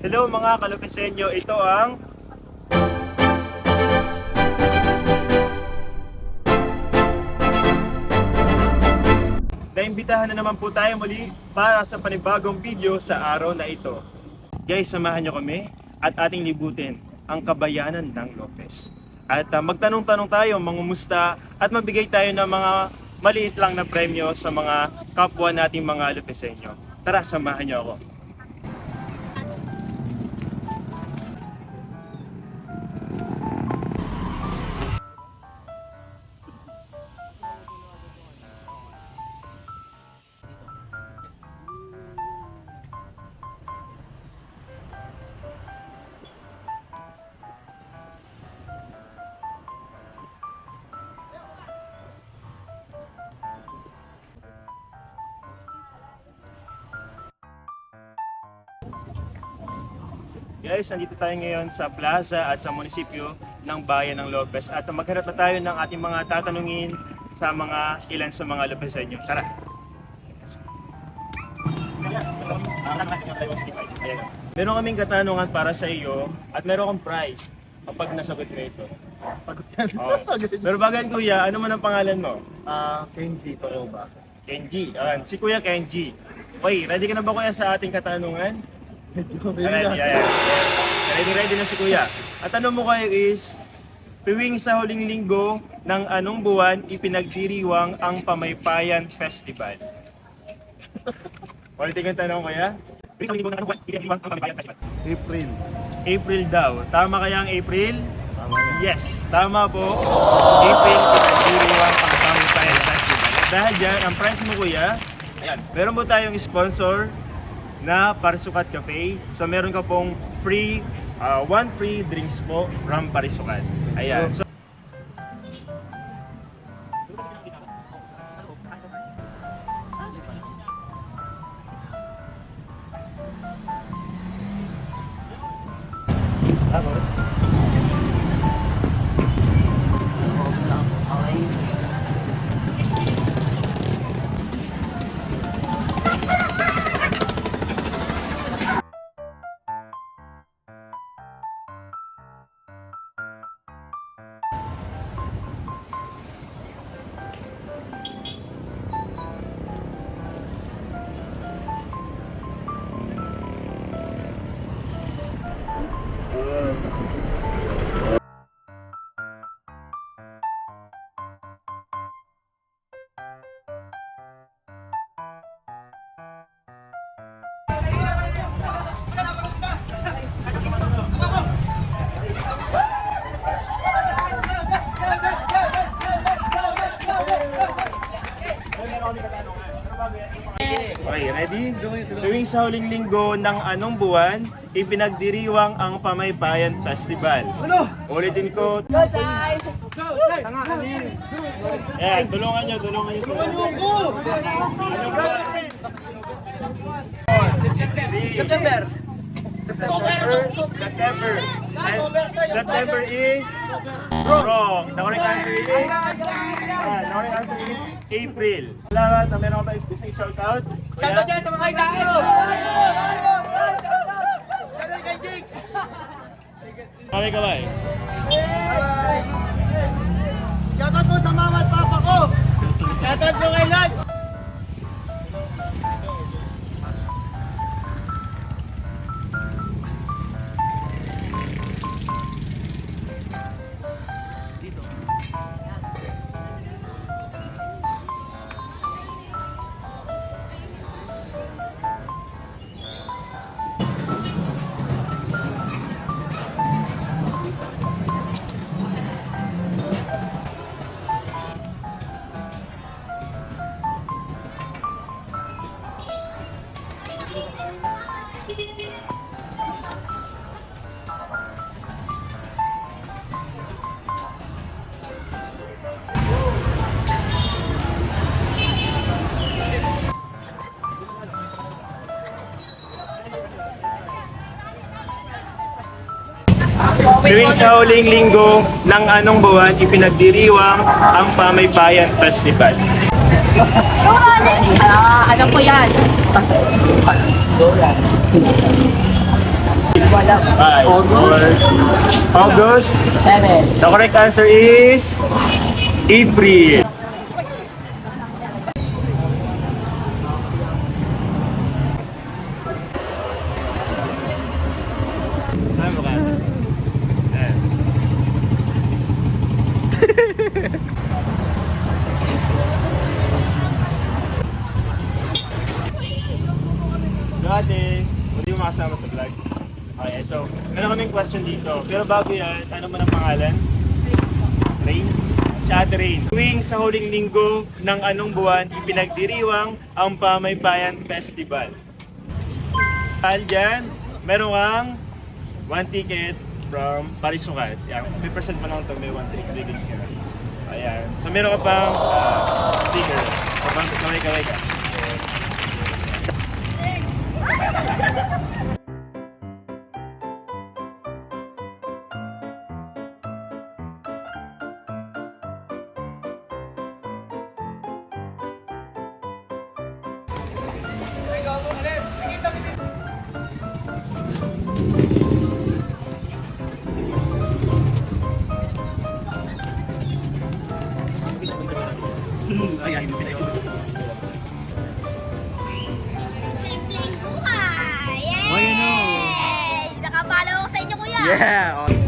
Hello mga kalupisenyo, ito ang Naimbitahan na naman po tayo muli para sa panibagong video sa araw na ito. Guys, samahan nyo kami at ating libutin ang kabayanan ng Lopez. At ah, magtanong-tanong tayo, mangumusta at mabigay tayo ng mga maliit lang na premyo sa mga kapwa nating mga Lopezenyo. Tara, samahan nyo ako. Guys, nandito tayo ngayon sa plaza at sa munisipyo ng Bayan ng Lopez at magharap na tayo ng ating mga tatanungin sa mga ilan sa mga Lopezenyo. Tara! Ayan. Meron kaming katanungan para sa iyo at meron akong prize kapag nasagot mo ito. Sagot yan. Okay. Pero bagan kuya, ano man ang pangalan mo? Ah, Kenji Toroba. Kenji. Ayan, si Kuya Kenji. Okay, ready ka na ba kuya sa ating katanungan? Medyo Ready, ayan. Ready, ready na si Kuya. At ano mo kayo is, tuwing sa huling linggo ng anong buwan ipinagdiriwang ang Pamaypayan Festival? Ulitin ko yung tanong Kuya. Tuwing sa huling linggo ng anong buwan ipinagdiriwang ang Pamaypayan Festival? April. April daw. Tama kaya ang April? Tama yan. Yes, tama po. April pinagdiriwang ang Pamaypayan Festival. Dahil dyan, ang prize mo kuya, ayan, meron po tayong sponsor na Parisukat Cafe. So meron ka pong free, uh, one free drinks po from Parisukat. Ayan. So, Tuwing sa huling linggo ng anong buwan, ipinagdiriwang ang Pamaypayan Festival. Ulitin ko. Ayan, tulungan nyo, tulungan nyo. Tulungan nyo ako! Anong buwan? September. September. September. September is wrong. The correct answer is Ah, the correct answer is April. Salamat na meron ka pa gusto i-shout out. Shout out sa mga isang Kamay kamay. Shoutout mo sa mama at papa ko! Shoutout mo kay Lord. Tuwing sa huling linggo ng anong buwan ipinagdiriwang ang Pamaypayan Festival. Ah, alam ko yan. Five, four, August. Seven. The correct answer is April. Ano mo ka? Ayan. Dati, hindi mo makasama sa vlog. Okay, so, meron kaming question dito. Pero bago yan, ano man ang pangalan? Rain? Si Ate Rain. Tuwing sa huling linggo ng anong buwan, ipinagdiriwang ang Pamaypayan Festival. Dahil dyan, meron kang one ticket from Paris Sukat. Yan, 5% mo lang ito, may one ticket tickets ka. Ayan. So meron ka pang uh, sticker. Kapag kaway-kaway ka. Yeah!